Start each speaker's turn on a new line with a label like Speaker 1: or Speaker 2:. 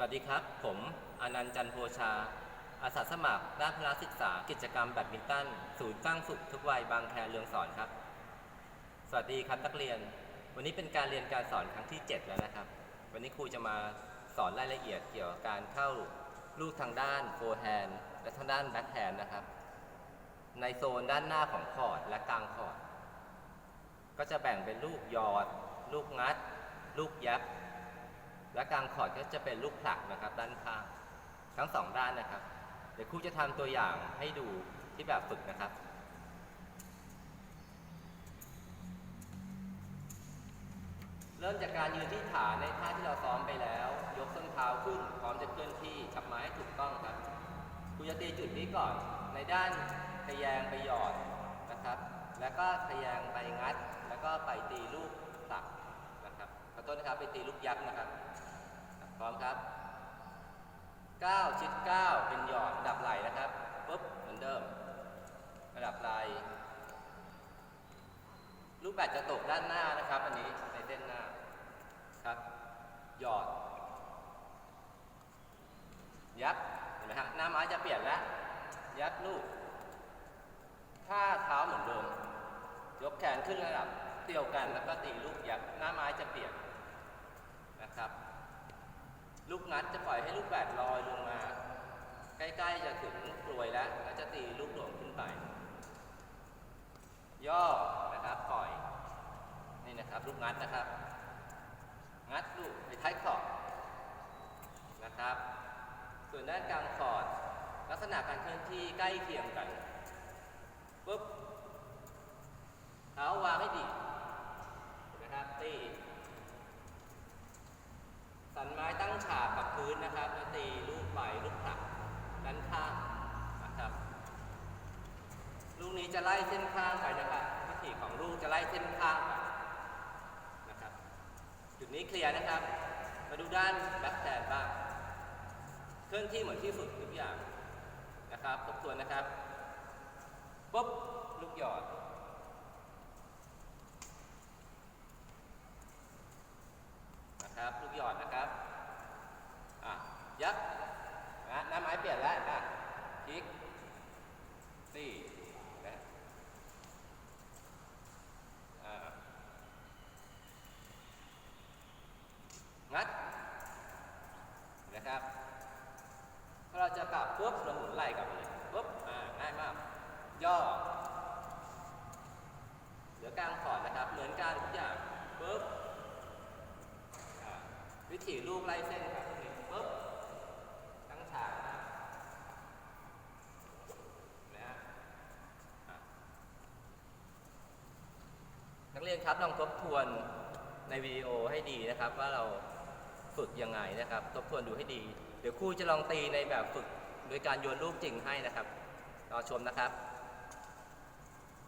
Speaker 1: สวัสดีครับ ผมอนันต์จันโพชา อาสาสมัครด้านพละศึกษากิจกรรมแบดมินตัน ศูนย์สร้างสุขทุกวัยบางแคเรืองสอนครับ สวัสดีครับนักเรียน วันนี้เป็นการเรียนการสอนครั้งที่ 7 แล้วนะครับ วันนี้ครูจะมาสอนรายละเอียดเกี่ยวกับการเข้าลูกทางด้านโฟร์แฮนด์และทางด้านแบ็คแฮนด์นะครับ ในโซนด้านหน้าของคอร์ดและกลางคอร์ดก็จะแบ่งเป็นลูกหยอด ลูกงัด ลูกยับ และกลางคอร์ดก็จะเป็นลูกผลักนะครับ ด้านข้างทั้งสองด้านนะครับ เดี๋ยวครูจะทำตัวอย่างให้ดูที่แบบฝึกนะครับเริ่มจากการยืนที่ฐานในท่าที่เราซ้อมไปแล้ว ยกส้นเท้าขึ้น พร้อมจะเคลื่อนที่จับไม้ให้ถูกต้องครับครูจะตีจุดนี้ก่อน ในด้านทะแยงไปหยอดนะครับ แล้วก็ทะแยงไปงัด แล้วก็ไปตีลูกผลั กนะครับขอโทษนะครับไปตีลูกยักษ์นะครับพร้อมครับ9ชิด9เป็นหยอดระดับไหลนะครับปุ๊บเหมือนเดิม ระดับไหลลูกแบตจะตกด้านหน้านะครับ อันนี้ในเส้นหน้าครับหยอด ยักษ์เห็นไหมฮะหน้าไม้จะเปลี่ยนแล้ว ยักษ์ลูกท่าเท้าเหมือนเดิมยกแขนขึ้นระดับเดียวกันแล้วก็ตีลูกยักษ์หน้าไม้จะเปลี่ยน นะครับ ลูกนัดจะปล่อยให้ลูกแบดลอยลงมา ใกล้ๆจะถึงกลวยแล้วแล้วจะตีลูกหลวงขึ้นไป ย่อนะครับปล่อยนี่นะครับ ลูกงัดนะครับ งัดลูกไปท้ายขอบนะครับ ส่วนด้านกลางคอร์ดลักษณะการเคลื่อนที่ใกล้เคียงกันปุ๊บเท้าวางให้ดีเห็นไหมครับตี สันไม้ตั้งฉากกับพื้นนะครับแล้วตีลูกไปลูกผลักด้านข้างนะครับ ลูกนี้จะไล่เส้นข้างไปนะครับวิถีของลูกจะไล่เส้นข้างไปนะครับ จุดนี้เคลียร์นะครับ มาดูด้านแบ็คแทนบ้างเคลื่อนที่เหมือนที่ฝึกทุกอย่างนะครับทบทวนนะครับปุ๊บลูกหยอด นะครับลูก หยอดนะครับอะยักนะหน้าไม้เปลี่ยนแล้วนะคลิกสี่นะอ่างัดนะครับพอเราจะกลับปุ๊บเราหมุนไหล่กลับเลยปุ๊บอ่าง่ายมาก ย่อเหลือกลางขอดนะครับ เหมือนกันทุกอย่างปุ๊บ วิถีลูกไล่เส้นครับตรงนี้ปุ๊บตั้งฉากนะครับนะฮะอะนักเรียนครับลองทบทวนในวิดีโอให้ดีนะครับ ว่าเราฝึกยังไงนะครับ ทบทวนดูให้ดี เดี๋ยวครูจะลองตีในแบบฝึกโดยการโยนลูกจริงให้นะครับรอชมนะครับ